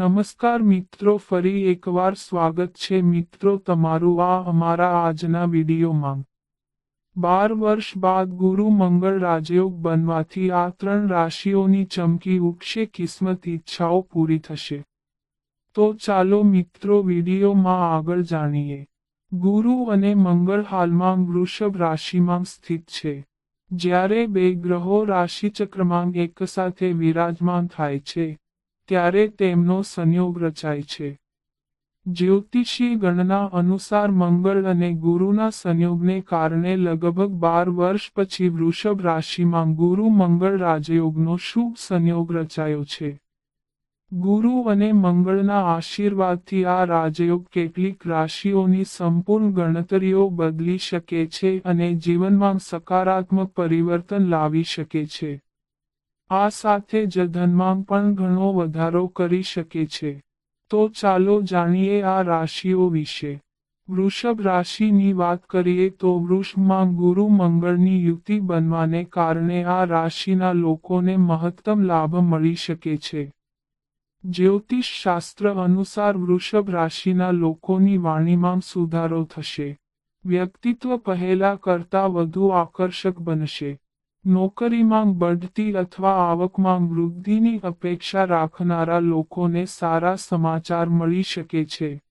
નમસ્કાર મિત્રો, ફરી એકવાર સ્વાગત છે મિત્રો તમારું આ અમારા આજના વિડીયોમાં. બાર વર્ષ બાદ ગુરુ મંગળ રાજયોગ બનવાથી આ ત્રણ રાશિઓની ચમકી ઉઠશે કિસ્મત ઈચ્છાઓ પૂરી થશે. તો ચાલો મિત્રો વિડીયોમાં આગળ જાણીએ. ગુરુ અને મંગળ હાલમાં વૃષભ રાશિમાં સ્થિત છે. જ્યારે બે ગ્રહો રાશિચક્રમાં એકસાથે વિરાજમાન થાય છે. ત્યારે તેમનો સંયોગ રચાય છે. જ્યોતિષી ગણના અનુસાર મંગળ અને ગુરુના સંયોગને કારણે લગભગ બાર વર્ષ પછી વૃષભ રાશિમાં ગુરુ મંગળ રાજયોગનો શુભ સંયોગ રચાયો છે. ગુરુ અને મંગળના આશીર્વાદથી આ રાજયોગ કેટલીક રાશિઓની સંપૂર્ણ ગણતરીઓ બદલી શકે છે અને જીવનમાં સકારાત્મક પરિવર્તન લાવી શકે છે. આ સાથે જ ધનમાં પણ ઘણો વધારો કરી શકે છે. તો ચાલો જાણીએ આ રાશિઓ વિશે. વૃષભ રાશિની વાત કરીએ તો વૃષભમાં ગુરુ મંગળની યુતિ બનવાને કારણે આ રાશિના લોકોને મહત્તમ લાભ મળી શકે છે. જ્યોતિષ શાસ્ત્ર અનુસાર વૃષભ રાશિના લોકોની વાણીમાં સુધારો થશે. વ્યક્તિત્વ પહેલા કરતા વધુ આકર્ષક બનશે. નોકરીમાં બઢતી અથવા આવકમાં વૃદ્ધિની અપેક્ષા રાખનારા લોકોને સારા સમાચાર મળી શકે છે.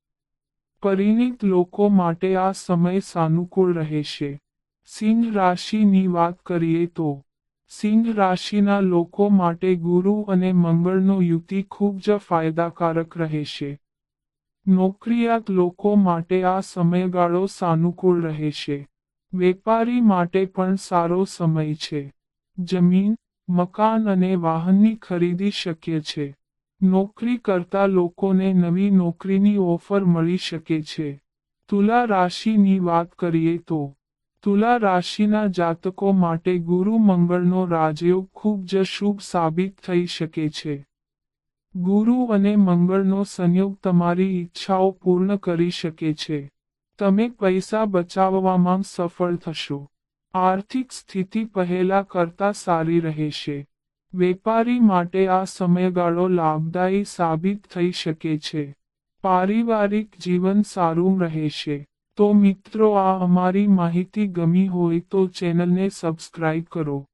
પરિણીત લોકો માટે આ સમય સાનુકૂળ રહેશે. સિંહ રાશિની વાત કરીએ તો, સિંહ રાશિના લોકો માટે ગુરુ અને મંગળનો યુતિ ખૂબ જ ફાયદાકારક રહેશે. નોકરિયાત લોકો માટે આ સમયગાળો સાનુકૂળ રહેશે. વેપારી માટે પણ સારો સમય છે. જમીન, મકાન અને વાહનની ખરીદી શક્ય છે. નોકરી કરતા લોકોને નવી નોકરીની ઓફર મળી શકે છે. તુલા રાશિની વાત કરીએ તો, તુલા રાશિના જાતકો માટે ગુરુ મંગળનો રાજયોગ ખૂબ જ શુભ સાબિત થઈ શકે છે. ગુરુ અને મંગળનો સંયોગ તમારી ઈચ્છાઓ પૂર્ણ કરી શકે છે. તમે પૈસા બચાવવામાં સફળ થશો. આર્થિક સ્થિતિ પહેલા કરતા સારી રહેશે. વેપારી માટે આ સમયગાળો લાભદાયી સાબિત થઈ શકે છે. પારિવારિક જીવન સારું રહેશે. તો મિત્રો, આ અમારી માહિતી ગમી હોય તો ચેનલને સબસ્ક્રાઇબ કરો.